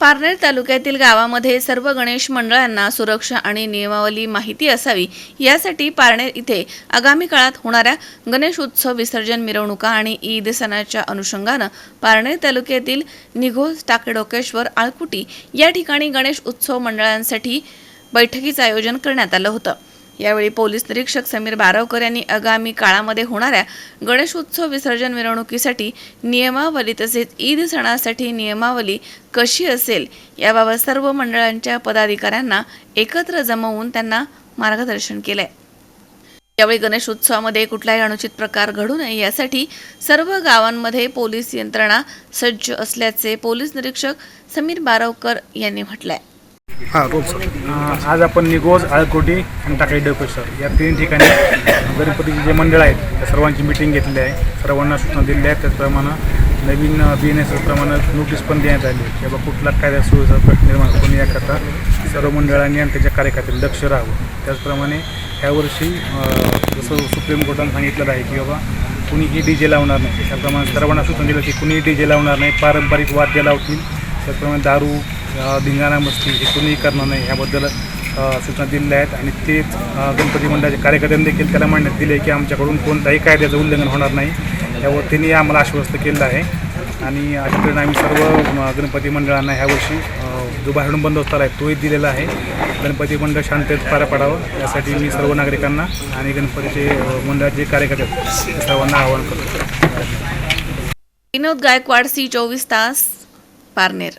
पारनेर तालुक्यातील गावामध्ये सर्व गणेश मंडळांना सुरक्षा आणि नियमावली माहिती असावी यासाठी पारनेर इथे आगामी काळात होणाऱ्या गणेश उत्सव विसर्जन मिरवणुका आणि ईद सणाच्या अनुषंगानं पारनेर तालुक्यातील निघोज टाकेडोकेश्वर आळकुटी या ठिकाणी गणेश उत्सव मंडळांसाठी बैठकीचं आयोजन करण्यात आलं होतं. यावेळी पोलीस निरीक्षक समीर बारावकर यांनी आगामी काळामध्ये होणाऱ्या गणेशोत्सव विसर्जन मिरवणुकीसाठी नियमावली तसेच ईद सणासाठी नियमावली कशी असेल याबाबत सर्व मंडळांच्या पदाधिकाऱ्यांना एकत्र जमवून त्यांना मार्गदर्शन केलंय. यावेळी गणेश उत्सवामध्ये कुठलाही अनुचित प्रकार घडू नये यासाठी सर्व गावांमध्ये पोलीस यंत्रणा सज्ज असल्याचे पोलीस निरीक्षक समीर बारावकर यांनी म्हटलं आहे हां रोज सर. आज आपण निगोज आळकोटी आणि टाकाई डोकेश्वर या तीन ठिकाणी गणपतीचे जे मंडळ आहेत त्या सर्वांची मिटिंग घेतली आहे. सर्वांना सूचना दिलेल्या आहेत त्याचप्रमाणे नवीन बी एन एस प्रमाणे नोटीस पण देण्यात आली की बाबा कुठला कायदा सुविधा प्रश्न निर्माण करून याकरता सर्व मंडळांनी आणि त्याच्या कार्यकर्त्यांनी लक्ष राहावं. त्याचप्रमाणे ह्यावर्षी जसं सुप्रीम कोर्टानं सांगितलेलं आहे की बाबा कुणीही डी जे लावणार नाही. त्याप्रमाणे सर्वांना सूचना दिलं की कुणीही डी जे लावणार नाही. पारंपरिक वाद्य लावतील. त्याचप्रमाणे दारू धिंगाणा मस्ती हे कोणीही करणार नाही. ह्याबद्दल सूचना दिलेल्या आहेत आणि तेच गणपती मंडळाचे कार्यकर्त्यांनी देखील त्याला मांडण्यात दिले की आमच्याकडून कोणताही कायद्याचं उल्लंघन होणार नाही. यावर त्यांनी आम्हाला आश्वस्त केलेलं आहे. आणि अशा तऱ्हेने आम्ही सर्व गणपती मंडळांना ह्यावर्षी जो बाहेरून बंदोबस्त आहे तोही दिलेला आहे. गणपती मंडळ शांततेत पार पाडावं यासाठी मी सर्व नागरिकांना आणि गणपतीचे मंडळाचे कार्यकर्ते आहेत, सर्वांना आवाहन करतो. विनोद गायकवाड सी चोवीस तास पारनेर.